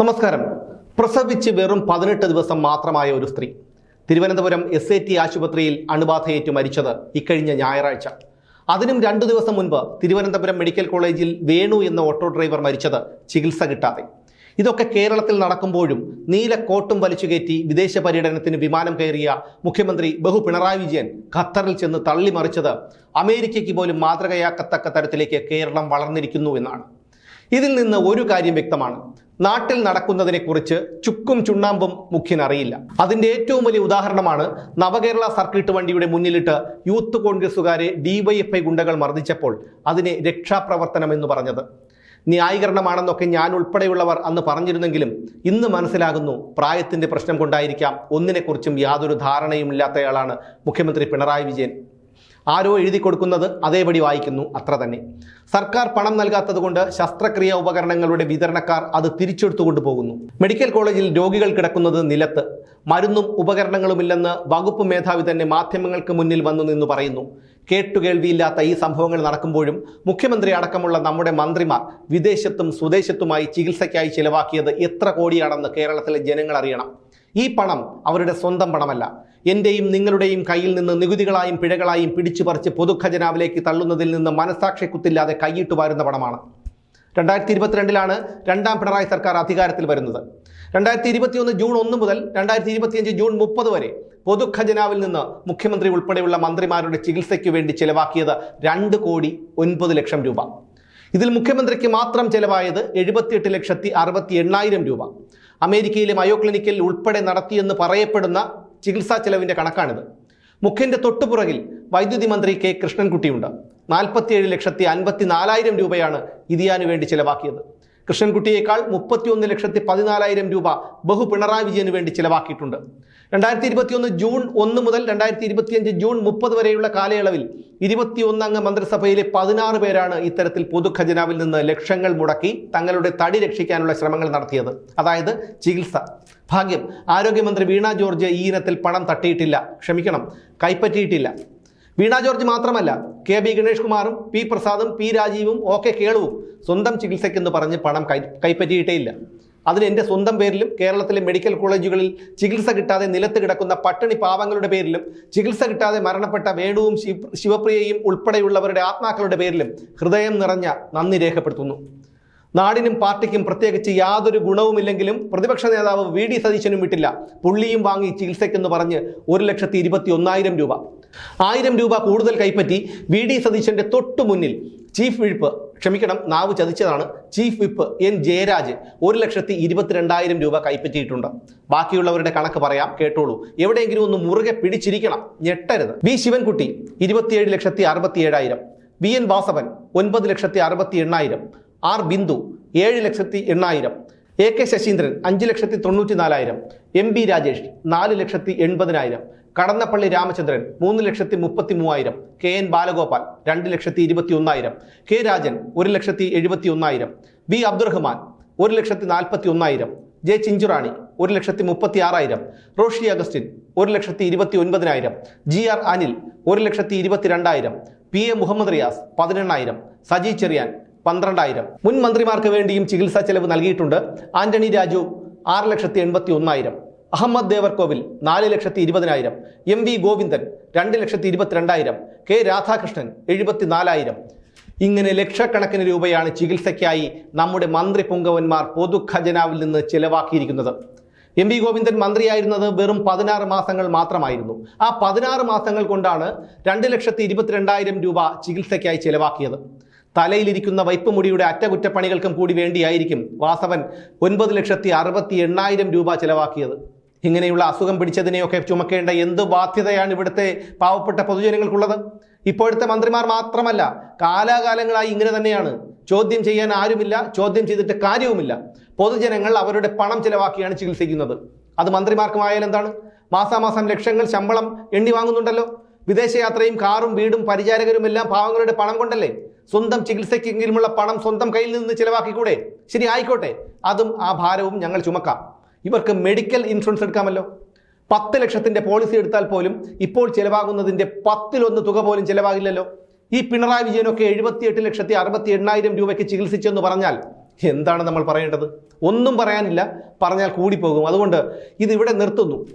നമസ്കാരം. പ്രസവിച്ച് വെറും പതിനെട്ട് ദിവസം മാത്രമായ ഒരു സ്ത്രീ. തിരുവനന്തപുരം എസ് ഐ ടി ആശുപത്രിയിൽ അണുബാധയേറ്റ് മരിച്ചത് ഇക്കഴിഞ്ഞ ഞായറാഴ്ച. അതിനും രണ്ടു ദിവസം മുൻപ് തിരുവനന്തപുരം മെഡിക്കൽ കോളേജിൽ വേണു എന്ന ഓട്ടോ ഡ്രൈവർ മരിച്ചത് ചികിത്സ കിട്ടാതെ. ഇതൊക്കെ കേരളത്തിൽ നടക്കുമ്പോഴും നീല കോട്ടും വലിച്ചുകയറ്റി വിദേശ പര്യടനത്തിന് വിമാനം കയറിയ മുഖ്യമന്ത്രി ബഹു പിണറായി വിജയൻ ഖത്തറിൽ ചെന്ന് തള്ളിമറിച്ചത് അമേരിക്കയ്ക്ക് പോലും മാതൃകയാക്കത്തക്ക തരത്തിലേക്ക് കേരളം വളർന്നിരിക്കുന്നു എന്നാണ്. ഇതിൽ നിന്ന് ഒരു കാര്യം വ്യക്തമാണ്. നാട്ടിൽ നടക്കുന്നതിനെക്കുറിച്ച് ചുക്കും ചുണ്ണാമ്പും മുഖ്യനറിയില്ല അതിന്റെ ഏറ്റവും വലിയ ഉദാഹരണമാണ് നവകേരള സർക്കിട്ട് വണ്ടിയുടെ മുന്നിലിട്ട് യൂത്ത് കോൺഗ്രസുകാരെ ഡിവൈഎഫ്ഐ ഗുണ്ടകൾ മർദ്ദിച്ചപ്പോൾ അതിനെ രക്ഷാപ്രവർത്തനം എന്ന് പറഞ്ഞത്. ന്യായീകരണമാണെന്നൊക്കെ ഞാൻ ഉൾപ്പെടെയുള്ളവർ അന്ന് പറഞ്ഞിരുന്നെങ്കിലും ഇന്ന് മനസ്സിലാകുന്നു പ്രായത്തിന്റെ പ്രശ്നം കൊണ്ടായിരിക്കാം ഒന്നിനെക്കുറിച്ചും യാതൊരു ധാരണയും ഇല്ലാത്തയാളാണ് മുഖ്യമന്ത്രി പിണറായി വിജയൻ. ആരോ എഴുതി കൊടുക്കുന്നത് അതേപടി വായിക്കുന്നു അത്ര തന്നെ. സർക്കാർ പണം നൽകാത്തത് കൊണ്ട് ശസ്ത്രക്രിയ ഉപകരണങ്ങളുടെ വിതരണക്കാർ അത് തിരിച്ചെടുത്തു കൊണ്ടുപോകുന്നു. മെഡിക്കൽ കോളേജിൽ രോഗികൾ കിടക്കുന്നത് നിലത്ത്. മരുന്നും ഉപകരണങ്ങളുമില്ലെന്ന് വകുപ്പ് മേധാവി തന്നെ മാധ്യമങ്ങൾക്ക് മുന്നിൽ വന്നു നിന്ന് പറയുന്നു. കേട്ടുകേൾവിയില്ലാത്ത ഈ സംഭവങ്ങൾ നടക്കുമ്പോഴും മുഖ്യമന്ത്രി അടക്കമുള്ള നമ്മുടെ മന്ത്രിമാർ വിദേശത്തും സ്വദേശത്തുമായി ചികിത്സയ്ക്കായി ചിലവാക്കിയത് എത്ര കോടിയാണെന്ന് കേരളത്തിലെ ജനങ്ങൾ അറിയണം. ഈ പണം അവരുടെ സ്വന്തം പണമല്ല. എന്റെയും നിങ്ങളുടെയും കയ്യിൽ നിന്ന് നികുതികളായും പിഴകളായും പിടിച്ചു പറിച്ച് പൊതുഖജനാവിലേക്ക് തള്ളുന്നതിൽ നിന്ന് മനസാക്ഷി കുത്തില്ലാതെ കൈയിട്ട് വാരുന്ന പണമാണ്. രണ്ടായിരത്തി ഇരുപത്തിരണ്ടിലാണ് രണ്ടാം പിണറായി സർക്കാർ അധികാരത്തിൽ വരുന്നത്. രണ്ടായിരത്തി ഇരുപത്തിയൊന്ന് ജൂൺ ഒന്ന് മുതൽ രണ്ടായിരത്തി ഇരുപത്തിയഞ്ച് ജൂൺ മുപ്പത് വരെ പൊതുഖജനാവിൽ നിന്ന് മുഖ്യമന്ത്രി ഉൾപ്പെടെയുള്ള മന്ത്രിമാരുടെ ചികിത്സയ്ക്ക് വേണ്ടി ചിലവാക്കിയത് രണ്ട് കോടി ഒൻപത് ലക്ഷം രൂപ. ഇതിൽ മുഖ്യമന്ത്രിക്ക് മാത്രം ചെലവായത് എഴുപത്തിയെട്ട് ലക്ഷത്തി അറുപത്തി എണ്ണായിരം രൂപ. അമേരിക്കയിലെ മയോ ക്ലിനിക്കിൽ ഉൾപ്പെടെ നടത്തിയെന്ന് പറയപ്പെടുന്ന ചികിത്സാ ചെലവിന്റെ കണക്കാണിത്. മുഖ്യന്റെ തൊട്ടുപുറകിൽ വൈദ്യുതി മന്ത്രി കെ. കൃഷ്ണൻകുട്ടിയുണ്ട്. നാൽപ്പത്തിയേഴ് ലക്ഷത്തി അൻപത്തി നാലായിരം രൂപയാണ് ഇതിയാനു വേണ്ടി ചിലവാക്കിയത്. കൃഷ്ണൻകുട്ടിയേക്കാൾ മുപ്പത്തിയൊന്ന് ലക്ഷത്തി പതിനാലായിരം രൂപ ബഹു പിണറായി വിജയന് വേണ്ടി ചിലവാക്കിയിട്ടുണ്ട്. രണ്ടായിരത്തി ഇരുപത്തിയൊന്ന് ജൂൺ ഒന്ന് മുതൽ രണ്ടായിരത്തി ഇരുപത്തിയഞ്ച് ജൂൺ മുപ്പത് വരെയുള്ള കാലയളവിൽ ഇരുപത്തിയൊന്ന് അംഗ മന്ത്രിസഭയിലെ പതിനാറ് പേരാണ് ഇത്തരത്തിൽ പൊതുഖജനാവിൽ നിന്ന് ലക്ഷങ്ങൾ മുടക്കി തങ്ങളുടെ തടി രക്ഷിക്കാനുള്ള ശ്രമങ്ങൾ നടത്തിയത്. അതായത് ചികിത്സ. ഭാഗ്യം. ആരോഗ്യമന്ത്രി വീണ ജോർജ് ഈ ഇനത്തിൽ പണം തട്ടിയിട്ടില്ല. ക്ഷമിക്കണം. കൈപ്പറ്റിയിട്ടില്ല. വീണ ജോർജ് മാത്രമല്ല കെ ബി ഗണേഷ് കുമാറും പി പ്രസാദും പി രാജീവും ഒ കെ കേളുവും സ്വന്തം ചികിത്സയ്ക്കെന്ന് പറഞ്ഞ് പണം കൈ കൈപ്പറ്റിയിട്ടേയില്ല അതിന് എന്റെ സ്വന്തം പേരിലും കേരളത്തിലെ മെഡിക്കൽ കോളേജുകളിൽ ചികിത്സ കിട്ടാതെ നിലത്ത് കിടക്കുന്ന പട്ടിണി പാവങ്ങളുടെ പേരിലും ചികിത്സ കിട്ടാതെ മരണപ്പെട്ട വേണുവും ശിവപ്രിയയും ഉൾപ്പെടെയുള്ളവരുടെ ആത്മാക്കളുടെ പേരിലും ഹൃദയം നിറഞ്ഞ നന്ദി രേഖപ്പെടുത്തുന്നു. നാടിനും പാർട്ടിക്കും പ്രത്യേകിച്ച് യാതൊരു ഗുണവുമില്ലെങ്കിലും പ്രതിപക്ഷ നേതാവ് വി ഡി സതീശനും വിട്ടില്ല. പുള്ളിയും വാങ്ങി ചികിത്സയ്ക്കെന്ന് പറഞ്ഞ് ഒരു ലക്ഷത്തി ഇരുപത്തി ഒന്നായിരം രൂപ. ആയിരം രൂപ കൂടുതൽ കൈപ്പറ്റി വി ഡി സതീശന്റെ തൊട്ടു മുന്നിൽ ചീഫ് വിപ്പ് ക്ഷമിക്കണം നാവ് ചതിച്ചതാണ് ചീഫ് വിപ്പ് എൻ ജയരാജ് ഒരു ലക്ഷത്തി ഇരുപത്തിരണ്ടായിരം രൂപ കൈപ്പറ്റിയിട്ടുണ്ട്. ബാക്കിയുള്ളവരുടെ കണക്ക് പറയാം കേട്ടോളൂ. എവിടെയെങ്കിലും ഒന്ന് മുറുകെ പിടിച്ചിരിക്കണം ഞെട്ടരുത്. വി ശിവൻകുട്ടി ഇരുപത്തിയേഴ് ലക്ഷത്തി അറുപത്തി ഏഴായിരം വി എൻ വാസവൻ ഒൻപത് ലക്ഷത്തി അറുപത്തി എണ്ണായിരം ആർ ബിന്ദു ഏഴ് ലക്ഷത്തി എണ്ണായിരം. എ കെ ശശീന്ദ്രൻ അഞ്ച് ലക്ഷത്തി തൊണ്ണൂറ്റി നാലായിരം എം ബി രാജേഷ് നാല് ലക്ഷത്തി എൺപതിനായിരം കടന്നപ്പള്ളി രാമചന്ദ്രൻ മൂന്ന് ലക്ഷത്തി മുപ്പത്തി മൂവായിരം കെ എൻ ബാലഗോപാൽ രണ്ട് ലക്ഷത്തി ഇരുപത്തി ഒന്നായിരം കെ രാജൻ ഒരു ലക്ഷത്തി എഴുപത്തി ഒന്നായിരം ബി അബ്ദുറഹ്മാൻ ഒരു ലക്ഷത്തി നാൽപ്പത്തി ഒന്നായിരം ജെ ചിഞ്ചുറാണി ഒരു ലക്ഷത്തി മുപ്പത്തി ആറായിരം റോഷി അഗസ്റ്റിൻ ഒരു ലക്ഷത്തി ഇരുപത്തി ഒൻപതിനായിരം ജി ആർ അനിൽ ഒരു ലക്ഷത്തി ഇരുപത്തിരണ്ടായിരം പി എ മുഹമ്മദ് റിയാസ് പതിനെണ്ണായിരം സജി ചെറിയാൻ പന്ത്രണ്ടായിരം. മുൻ മന്ത്രിമാർക്ക് വേണ്ടിയും ചികിത്സാ ചെലവ് നൽകിയിട്ടുണ്ട് ആന്റണി രാജു ആറ് ലക്ഷത്തി എൺപത്തി ഒന്നായിരം അഹമ്മദ് ദേവർകോവിൽ നാല് ലക്ഷത്തി ഇരുപതിനായിരം എം വി ഗോവിന്ദൻ രണ്ട് ലക്ഷത്തി ഇരുപത്തിരണ്ടായിരം കെ രാധാകൃഷ്ണൻ എഴുപത്തിനാലായിരം. ഇങ്ങനെ ലക്ഷക്കണക്കിന് രൂപയാണ് ചികിത്സയ്ക്കായി നമ്മുടെ മന്ത്രി പുങ്കവന്മാർ പൊതുഖജനാവിൽ നിന്ന് ചിലവാക്കിയിരിക്കുന്നത്. എം വി ഗോവിന്ദൻ മന്ത്രിയായിരുന്നത് വെറും പതിനാറ് മാസങ്ങൾ മാത്രമായിരുന്നു. ആ പതിനാറ് മാസങ്ങൾ കൊണ്ടാണ് രണ്ട് ലക്ഷത്തി ഇരുപത്തിരണ്ടായിരം രൂപ ചികിത്സയ്ക്കായി ചിലവാക്കിയത്. തലയിലിരിക്കുന്ന വൈപ്പ് മുടിയുടെ അറ്റകുറ്റപ്പണികൾക്കും കൂടി വേണ്ടിയായിരിക്കും വാസവൻ ഒൻപത് ലക്ഷത്തി അറുപത്തി എണ്ണായിരം രൂപ ചിലവാക്കിയത്. ഇങ്ങനെയുള്ള അസുഖം പിടിച്ചതിനെയൊക്കെ ചുമക്കേണ്ട എന്ത് ബാധ്യതയാണ് ഇവിടുത്തെ പാവപ്പെട്ട പൊതുജനങ്ങൾക്കുള്ളത്? ഇപ്പോഴത്തെ മന്ത്രിമാർ മാത്രമല്ല കാലാകാലങ്ങളായി ഇങ്ങനെ തന്നെയാണ്. ചോദ്യം ചെയ്യാൻ ആരുമില്ല ചോദ്യം ചെയ്തിട്ട് കാര്യവുമില്ല. പൊതുജനങ്ങൾ അവരുടെ പണം ചിലവാക്കിയാണ് ചികിത്സിക്കുന്നത്. അത് മന്ത്രിമാർക്കുമായാലും എന്താണ്? മാസാമാസം ലക്ഷങ്ങൾ ശമ്പളം എണ്ണി വാങ്ങുന്നുണ്ടല്ലോ. വിദേശയാത്രയും കാറും വീടും പരിചാരകരുമെല്ലാം പാവങ്ങളുടെ പണം കൊണ്ടല്ലേ? സ്വന്തം ചികിത്സയ്ക്കെങ്കിലുമുള്ള പണം സ്വന്തം കയ്യിൽ നിന്ന് ചിലവാക്കിക്കൂടെ? ശരി ആയിക്കോട്ടെ. അതും ആ ഭാരവും ഞങ്ങൾ ചുമക്കാം. ഇവർക്ക് മെഡിക്കൽ ഇൻഷുറൻസ് എടുക്കാമല്ലോ. പത്ത് ലക്ഷത്തിന്റെ പോളിസി എടുത്താൽ പോലും ഇപ്പോൾ ചിലവാകുന്നതിന്റെ പത്തിലൊന്ന് തുക പോലും ചിലവാകില്ലല്ലോ. ഈ പിണറായി വിജയനൊക്കെ എഴുപത്തിയെട്ട് ലക്ഷത്തി അറുപത്തി എണ്ണായിരം രൂപയ്ക്ക് ചികിത്സിച്ചെന്ന് പറഞ്ഞാൽ എന്താണ് നമ്മൾ പറയേണ്ടത്? ഒന്നും പറയാനില്ല. പറഞ്ഞാൽ കൂടിപ്പോകും. അതുകൊണ്ട് ഇതിവിടെ നിർത്തുന്നു.